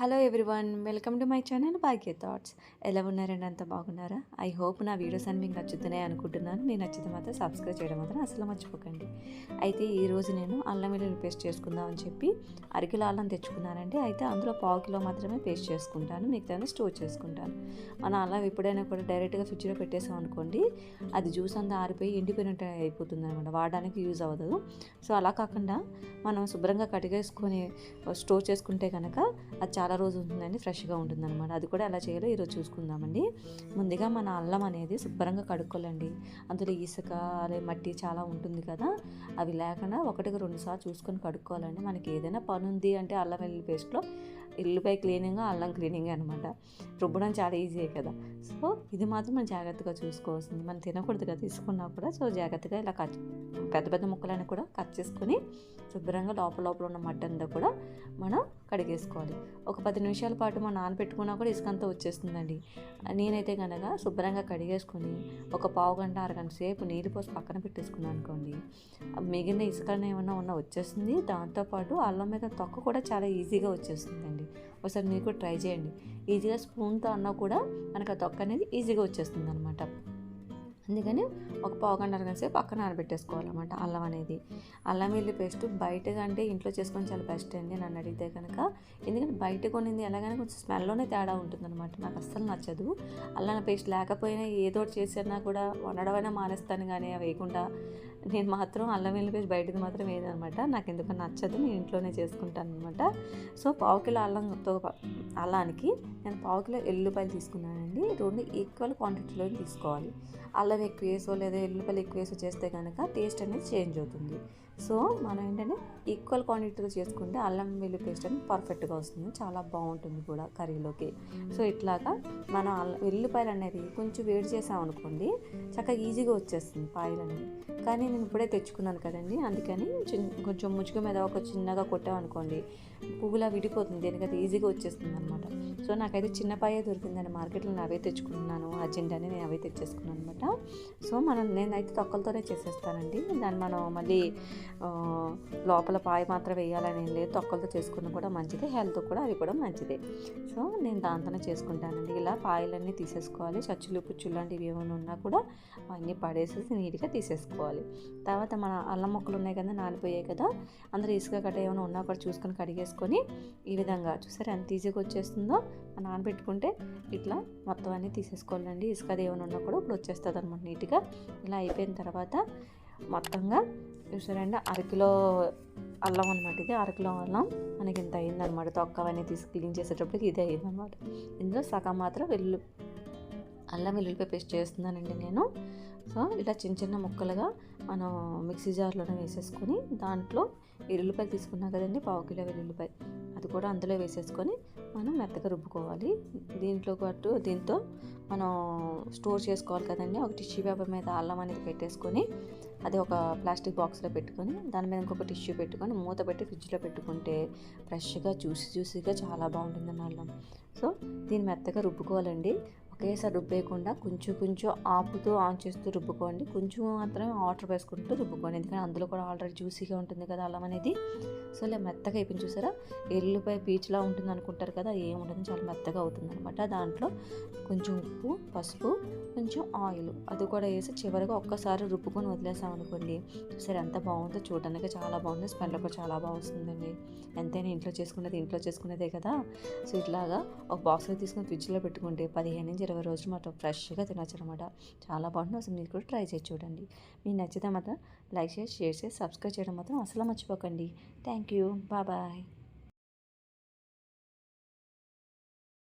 Hello everyone welcome to my channel Bhagya thoughts ఎలా ఉన్నారండి అంత బాగున్నారా? ఐ హోప్ నా వీడియోస్ అని మీకు నచ్చుతున్నాయి అనుకుంటున్నాను. మీకు నచ్చితే మాత్రం సబ్స్క్రైబ్ చేయడం మాత్రం అసలు మర్చిపోకండి. అయితే ఈరోజు నేను అల్లం వెల్లుల్లి పేస్ట్ చేసుకుందామని చెప్పి అరకిలో అల్లం తెచ్చుకున్నానండి. అయితే అందులో పావు కిలో మాత్రమే పేస్ట్ చేసుకుంటాను. మిగతా స్టోర్ చేసుకుంటాను. మన అల్లం ఎప్పుడైనా కూడా డైరెక్ట్గా ఫ్రిడ్జ్లో పెట్టేసాం అనుకోండి అది జ్యూస్ అంతా ఆరిపోయి ఎండిపోయినట్టు అయిపోతుంది అనమాట వాడడానికి యూజ్ అవ్వదు. సో అలా కాకుండా మనం శుభ్రంగా కడిగేసుకొని స్టోర్ చేసుకుంటే కనుక అది చాలా రోజు ఉంటుందండి ఫ్రెష్గా ఉంటుంది అనమాట అది కూడా ఎలా చేయాలో ఈరోజు చూసుకుందామండి. ముందుగా మన అల్లం అనేది శుభ్రంగా కడుక్కోవాలండి. అందులో ఇసుక అలాగే మట్టి చాలా ఉంటుంది కదా. అవి లేకుండా ఒకటికి రెండు సార్లు చూసుకొని కడుక్కోవాలండి. మనకి ఏదైనా పని ఉంది అంటే అల్లం వెల్లుల్లి పేస్ట్లో ఇల్లుపై క్లీనింగ్ అల్లం క్లీనింగ్ అనమాట రుబ్బడం చాలా ఈజీ కదా. సో ఇది మాత్రం మనం జాగ్రత్తగా చూసుకోవాల్సింది. మనం తినకూడదు కదా తీసుకున్నా కూడా. సో జాగ్రత్తగా ఇలా కట్ పెద్ద పెద్ద ముక్కలని కూడా కట్ చేసుకొని శుభ్రంగా లోపల లోపల ఉన్న మట్టి అంతా కూడా మనం కడిగేసుకోవాలి. ఒక పది నిమిషాల పాటు మనం నానబెట్టుకున్నా కూడా ఇసుకంతా వచ్చేస్తుందండి. నేనైతే కనుక శుభ్రంగా కడిగేసుకొని ఒక పావు గంట అరగంట సేపు నీళ్ళు పోసి పక్కన పెట్టేసుకున్నాను అనుకోండి మిగిలిన ఇసుకనే ఏమన్నా ఉన్నా వచ్చేస్తుంది. దాంతోపాటు అల్లం మీద తొక్క కూడా చాలా ఈజీగా వచ్చేస్తుందండి. ఒకసారి మీరు కూడా ట్రై చేయండి. ఈజీగా స్పూన్తో అన్నా కూడా మనకు ఆ తొక్క అనేది ఈజీగా వచ్చేస్తుంది అనమాట అందుకని ఒక పావు గంట అరగంట సేపు పక్కన ఆరబెట్టేసుకోవాలన్నమాట అల్లం అనేది. అల్లం వెల్లి పేస్ట్ బయట కంటే ఇంట్లో చేసుకొని చాలా బెస్ట్ అండి నన్ను అడిగితే కనుక. ఎందుకంటే బయట కొనింది ఎలాగైనా కొంచెం స్మెల్లోనే తేడా ఉంటుందన్నమాట. నాకు అస్సలు నచ్చదు. అల్లం పేస్ట్ లేకపోయినా ఏదో చేసినా కూడా వండడమైనా మానేస్తాను కానీ అవి వేయకుండా నేను మాత్రం అల్లం వెల్లి పేస్ట్ బయటది మాత్రం వేయదనమాట. నాకు ఎందుకు నచ్చదు నేను ఇంట్లోనే చేసుకుంటాను అనమాట సో పావు కిలో అల్లంతో అల్లానికి నేను పావు కిలో ఎల్లుపాయలు తీసుకున్నానండి. రెండు ఈక్వల్ క్వాంటిటీలో తీసుకోవాలి. అల్లం ఎక్కువ వేసో లేదా ఎల్లుపాయలు ఎక్కువ వేసో చేస్తే కనుక టేస్ట్ అనేది చేంజ్ అవుతుంది. సో మనం ఏంటంటే ఈక్వల్ క్వాంటిటీలో చేసుకుంటే అల్లం వెల్లు పేస్ట్ అని పర్ఫెక్ట్గా వస్తుంది. చాలా బాగుంటుంది కూడా కర్రీలోకి. సో ఇట్లాగా మనం అల్ల వెల్లుపాయలు అనేది కొంచెం వేడి చేసాం అనుకోండి చక్కగా ఈజీగా వచ్చేస్తుంది పాయలు అనేది కానీ నేను ఇప్పుడే తెచ్చుకున్నాను కదండి అందుకని కొంచెం ముచ్చుక మీద ఒక చిన్నగా కొట్టామనుకోండి పువ్వులా విడిపోతుంది దేనికైతే ఈజీగా వచ్చేస్తుంది అనమాట సో నాకైతే చిన్న పాయే దొరికిందండి మార్కెట్లో నేను అవే తెచ్చుకుంటున్నాను అర్జెంట్ నేను అవే తెచ్చేసుకున్నాను అనమాట సో మనం నేనైతే తొక్కలతోనే చేసేస్తానండి. దాన్ని మనం మళ్ళీ లోపల పాయ మాత్రం వేయాలని లేదు. తొక్కలతో చేసుకున్న కూడా మంచిదే. హెల్త్ కూడా అది కూడా మంచిదే. సో నేను దాంతోనే చేసుకుంటానండి. ఇలా పాయలన్నీ తీసేసుకోవాలి. చచ్చులు పుచ్చులు లాంటివి ఏమైనా ఉన్నా కూడా అవన్నీ పడేసేసి నీట్గా తీసేసుకోవాలి. తర్వాత మన అల్లం మొక్కలు ఉన్నాయి కదా నానిపోయాయి కదా అందరూ ఇసుక గట్ట ఏమైనా ఉన్నా కూడా చూసుకొని కడిగేసుకొని ఈ విధంగా చూసారు ఎంత ఈజీగా వచ్చేస్తుందో? నానబెట్టుకుంటే ఇట్లా మొత్తం అన్నీ తీసేసుకోవాలండి. ఇసుక అది ఏమైనా ఉన్నా కూడా ఇప్పుడు వచ్చేస్తుంది అనమాట నీట్గా. ఇలా అయిపోయిన తర్వాత మొత్తంగా చూసారండి? అరకిలో అల్లం అనమాట ఇది. అరకిలో అల్లం. మనకి ఇంత అయిందనమాట తొక్క అవన్నీ తీసి క్లీన్ చేసేటప్పటికి ఇదే అయిందనమాట ఇందులో సగం మాత్రం వెల్లు అల్లం వెల్లుల్లిపాయ పేస్ట్ చేస్తున్నానండి నేను. సో ఇలా చిన్న చిన్న ముక్కలుగా మనం మిక్సీ జార్లోనే వేసేసుకొని దాంట్లో ఎల్లుల్లిపాయలు తీసుకున్నాం కదండి పావు కిలో వెల్లుల్లిపాయ. అది కూడా అందులో వేసేసుకొని మనం మెత్తగా రుబ్బుకోవాలి. దీంట్లో పాటు దీంతో మనం స్టోర్ చేసుకోవాలి కదండి. ఒక టిష్యూ పేపర్ మీద అల్లం అనేది పెట్టేసుకొని అది ఒక ప్లాస్టిక్ బాక్స్లో పెట్టుకొని దాని మీద ఇంకొక టిష్యూ పెట్టుకొని మూత పెట్టి ఫ్రిడ్జ్లో పెట్టుకుంటే ఫ్రెష్గా చూసి జ్యూసీగా చాలా బాగుంటుంది అన్నం. సో దీన్ని మెత్తగా రుబ్బుకోవాలండి. ఒకేసారి రుబ్బేయకుండా కొంచెం కొంచెం ఆపుతూ ఆన్ చేస్తూ రుబ్బుకోండి. కొంచెం మాత్రమే వాటర్ వేసుకుంటూ రుబ్బుకోండి. ఎందుకంటే అందులో కూడా ఆల్రెడీ జ్యూసీగా ఉంటుంది కదా అల్లం అనేది. సో ఇలా మెత్తగా అయిపోయింది చూసారా? ఎల్లుపై పీచులా ఉంటుంది అనుకుంటారు కదా ఏం చాలా మెత్తగా అవుతుంది అనమాట దాంట్లో కొంచెం ఉప్పు పసుపు కొంచెం ఆయిల్ అది కూడా వేసి చివరిగా ఒక్కసారి రుబ్బుకొని వదిలేసాం అనుకోండి. సరే ఎంత బాగుందో చూడడానికి చాలా బాగుంది. స్మెల్ కూడా చాలా బాగా ఎంతైనా ఇంట్లో చేసుకునేది ఇంట్లో చేసుకునేదే కదా. సో ఇట్లాగా ఒక బాక్స్లో తీసుకుని ఫ్రిడ్జ్లో పెట్టుకుంటే పదిహేను నుంచి ఇరవై రోజులు మాత్రం ఫ్రెష్గా తినొచ్చు అనమాట చాలా బాగుంటుంది. అసలు మీరు కూడా ట్రై చేసి చూడండి. మీకు నచ్చితే మాత్రం లైక్ చేసి షేర్ చేసి సబ్స్క్రైబ్ చేయడం మాత్రం అసలు మర్చిపోకండి. Thank you. బాయ్.